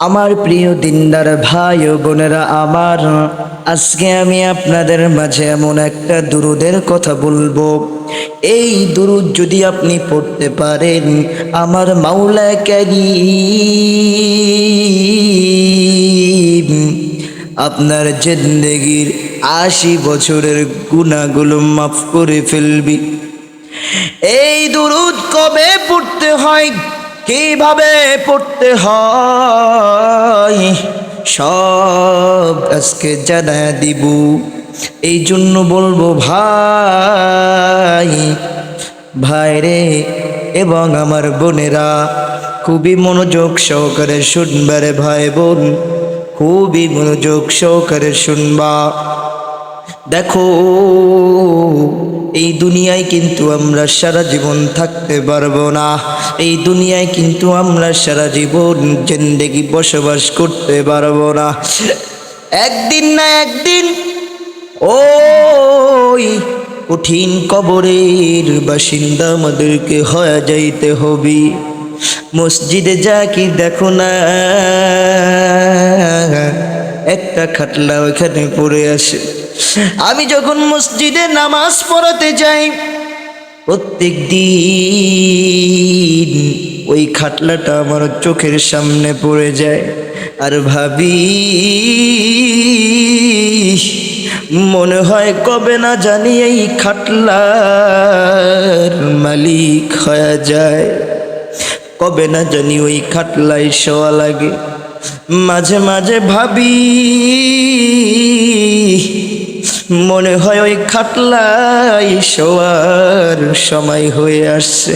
আমার প্রিয় দিনদার ভাই ও বোনেরা, আমার, আজকে আমি আপনাদের মাঝে এমন একটা দুরুদের কথা বলব। এই দুরুদ যদি আপনি পড়তে পারেন, আমার মাওলা ক্যারিম আপনার জিন্দগির আশি বছরের গুণাগুলো মাফ করে ফেলবি। এই দুরুদ কবে পড়তে হয়? কীভাবে পড়তে হয়? সব আজকে জানা দিব। এই জন্য বলব ভাই, ভাইরে এবং আমার বোনেরা, খুবই মনোযোগ সহকারে শুনবারে ভাই বোন খুবই মনোযোগ সহকারে শুনবা। দেখো এই দুনিয়ায় কিন্তু আমরা সারা জীবন থাকতে পারব না। এই দুনিয়ায় কিন্তু আমরা সারা জীবন জিন্দেগি বসবাস করতে পারব না। একদিন না একদিন ওই কঠিন কবরের বাসিন্দা আমাদেরকে হয়ে যাইতে হবে। মসজিদে যা কি দেখো না, একটা খাটলা ওইখানে পড়ে আসে আমি যখন মসজিদে নামাজ পড়াতে যাই, প্রত্যেক দিন ওই খাটলাটা আমার চোখের সামনে পড়ে যায়। আর ভাবি মনে হয় কবে না জানি এই খাটলার মালিক হয়ে যায়। কবে না জানি ওই খাটলায় শোয়া লাগে। মাঝে মাঝে ভাবি, মনে হয় ওই খাটলাই শোয়ার সময় হয়ে আসছে।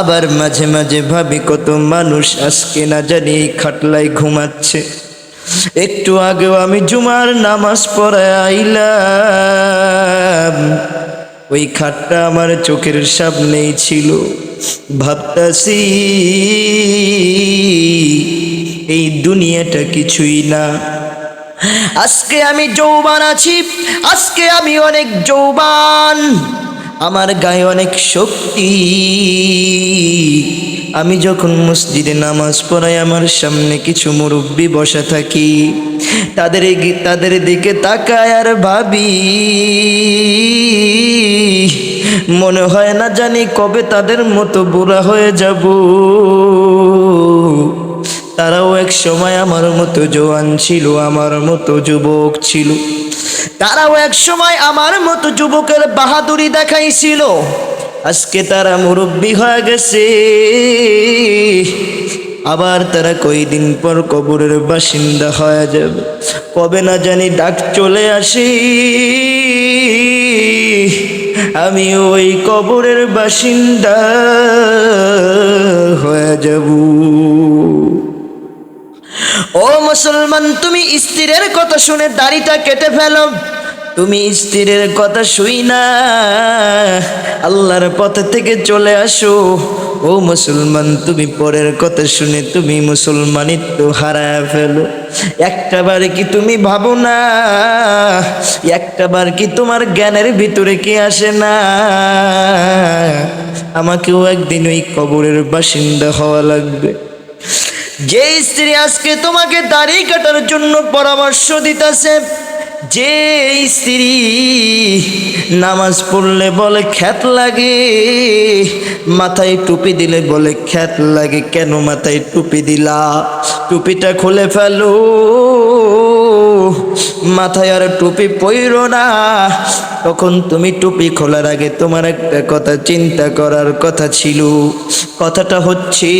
আবার মাঝে মাঝে ভাবি, কত মানুষ আজকে না জানি এই খাটলাই ঘুমাচ্ছে। একটু আগেও আমি জুমার নামাজ পড়ে আইলাম। ওই খাটটা আমার চোখের সামনেই ছিল। ভাবতাছি, এই দুনিয়াটা কিছুই না। আজকে আমি যৌবান আছি, আজকে আমি অনেক যৌবান, আমার গায়ে অনেক শক্তি। আমি যখন মসজিদে নামাজ পড়াই, আমার সামনে কিছু মুরব্বী বসা থাকি। তাদের তাদের দিকে তাকায় আর ভাবি মনে হয় না জানি কবে তাদের মতো বুড়া হয়ে যাব। তারাও এক সময় আমার মতো জোয়ান ছিল, আমার মতো যুবক ছিল। তারাও এক সময় আমার মতো যুবকের বাহাদুরি দেখাইছিল। আজকে তারা মুরব্বী হয়ে গেছে। আবার তারা কয়দিন পর কবরের বাসিন্দা হয়ে যাবে। কবে না জানি ডাক চলে আসি। আমি ওই কবরের বাসিন্দা হয়ে যাব। ও মুসলমান, তুমি স্ত্রীর কথা শুনে দাড়িটা কেটে ফেলো। তুমি স্ত্রীর কথা শুই না। আল্লাহর পথ থেকে চলে আসো। ও মুসলমান, তুমি পরের কথা শুনে তুমি মুসলমানিত্ব হারায় ফেলো। একটা বার কি তুমি ভাবো না? একটা বার কি তোমার জ্ঞানের ভিতরে কি আসে না? আমাকেও একদিন ওই কবরের বাসিন্দা হওয়া লাগবে। যে স্ত্রী আজকে তোমাকে দাড়ি কাটার জন্য পরামর্শ দিতেছে যে স্ত্রী নামাজ পড়লে বলে খ্যাত লাগে, মাথায় টুপি দিলে বলে খ্যাত লাগে, কেন মাথায় টুপি দিলা? টুপিটা খুলে ফেলো, মাথায় আর টুপি পইরো না। তখন তুমি টুপি খোলার আগে তোমার একটা কথা চিন্তা করার কথা ছিল। কথাটা হচ্ছে,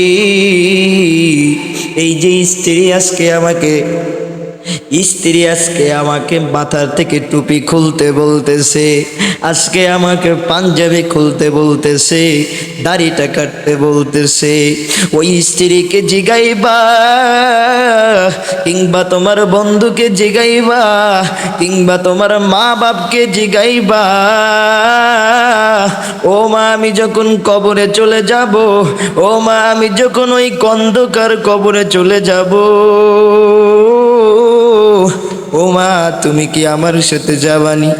এই যে স্ত্রী আজকে আমাকে স্ত্রী আজকে আমাকে মাথার থেকে টুপি খুলতে বলতেছে, আজকে আমাকে পাঞ্জাবি খুলতে বলতেছে, দাড়িটা কাটতে বলতেছে। ওই স্ত্রীকে জিগাইবা কিংবা তোমার বন্ধুকে জিগাইবা কিংবা তোমার মা বাপকে জিগাইবা। ও মা, আমি যখন কবরে চলে যাব, ও মা, আমি যখন ওই কন্ধকার কবরে চলে যাব। ও মা তুমি কি আমার সাথে যাবানি?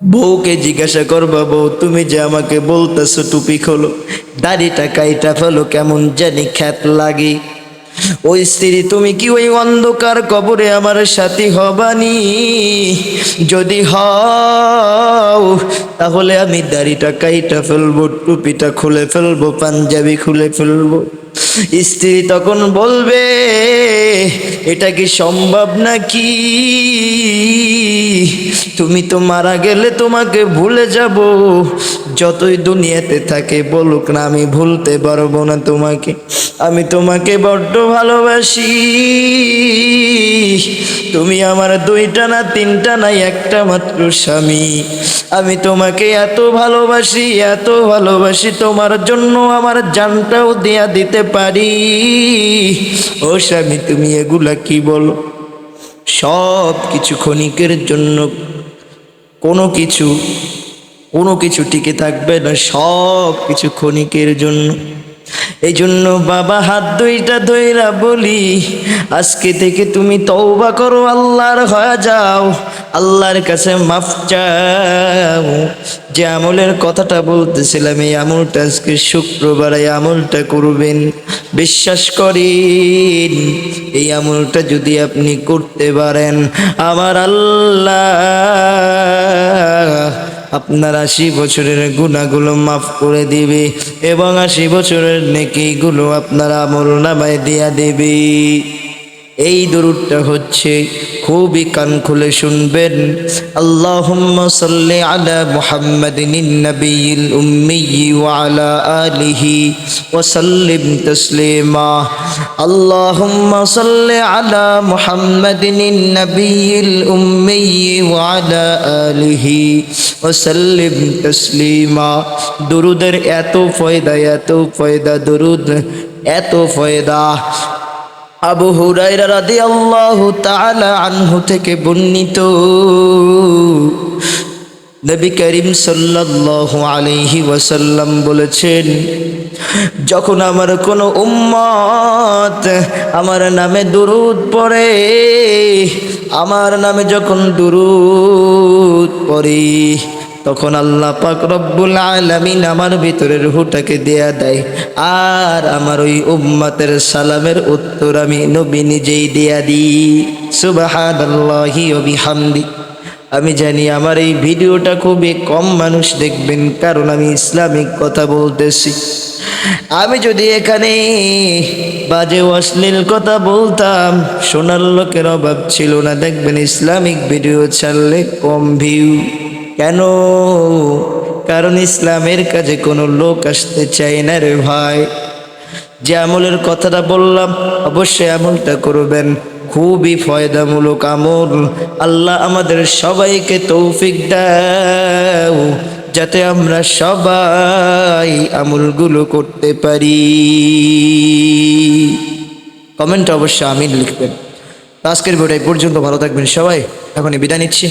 বউকে জিজ্ঞাসা করবা, বউ, তুমি যে আমাকে বলতেছো টুপি খোলো, দাড়িটা কাইটা ফেলো, কেমন জানি খ্যাত লাগে। ওই স্ত্রী, তুমি কি ওই অন্ধকার কবরে আমার সাথী হবানি? যদি হও, তাহলে আমি দাড়িটা কাইটা ফেলব, টুপিটা খুলে ফেলব, পাঞ্জাবি খুলে ফেলব। স্ত্রী তখন বলবে, এটা কি সম্ভব নাকি? তুমি তো মারা গেলে তোমাকে ভুলে যাব। যতই দুনিয়াতে থাকে বলুক না, আমি ভুলতে পারব না তোমাকে। আমি তোমাকে বড্ড ভালোবাসি। তুমি আমার দুইটা না, তিনটা না, একটা মাত্র স্বামী। আমি তোমাকে এত ভালোবাসি এত ভালোবাসি, তোমার জন্য আমার জানটাও দেয়া দিতে পারি। ও স্বামী, তুমি এগুলা কি বলো? সব কিছু ক্ষণিকের জন্য, কোনো কিছু কোনো কিছু টিকে থাকবে না, সব কিছু ক্ষণিকের জন্য। এই জন্য বাবা হাত দুইটা ধইরা বলি, আজকে থেকে তুমি তওবা করো, আল্লাহর হয়ে যাও, আল্লাহর কাছে মাফ চাও। যে আমলের কথাটা বলতেছিলাম, এই আমলটা আজকে শুক্রবার, এই আমলটা করবেন, বিশ্বাস করেন, এই আমলটা যদি আপনি করতে পারেন, আমার আল্লাহ আপনার আশি বছরের গুণাগুলো মাফ করে দিবে এবং আশি বছরের নেকিগুলো আপনার আমল নামায় দিয়া দেবে। এই দরুদটা হচ্ছে খুবই কান খুলে শুনবেন। আল্লাহুম্মা সাল্লি আলা মুহাম্মাদিন নবিয়িল উম্মি ওয়া আলা আলিহি ওয়া সাল্লিম তাসলিমা। আল্লাহুম্মা সাল্লি আলা মুহাম্মাদিন নবিয়িল উম্মি ওয়া আলা আলিহি ওয়া সাল্লিম তাসলিমা। দুরুদের এত ফয়দা এত ফয়দা, দুরুদ এত ফয়দা। আবু হুরাইরা রাদিয়াল্লাহু তাআলা আনহু থেকে বর্ণিত। নবী করিম সাল্লাল্লাহু আলাইহি ওয়াসাল্লাম বলেছেন, যখন আমার কোনো উম্মত আমার নামে দুরুদ পড়ে, আমার নামে যখন দুরুদ পড়ে তখন আল্লাহ পাক রব্বুল আলামিন আমার ভিতরের রুহটাকে দেয়া দেয়। আর আমার ওই উম্মতের সালামের উত্তর আমি নবী নিজেই দেয়া দিই। সুবহানাল্লাহি ওয়া বিহামদি। আমি জানি আমার এই ভিডিওটা খুবই কম মানুষ দেখবেন, কারণ আমি ইসলামিক কথা বলতেছি। আমি যদি এখানে বাজে অশ্লীল কথা বলতাম শোনার লোকের অভাব ছিল না। দেখবেন ইসলামিক ভিডিও ছাড়লে কম ভিউ কেন? কারণ ইসলামের কাজে কোনো লোক আসতে চায় না রে ভাই। যে আমলের কথাটা বললাম, অবশ্যই আমলটা করবেন। খুবই ফয়দামূলক আমল। আল্লাহ আমাদের সবাইকে তৌফিক দাও, যাতে আমরা সবাই আমলগুলো করতে পারি। কমেন্ট অবশ্যই আমি লিখবেন। আজকের ভিডিও পর্যন্ত, ভালো থাকবেন সবাই। এখনই বিদায় নিচ্ছি।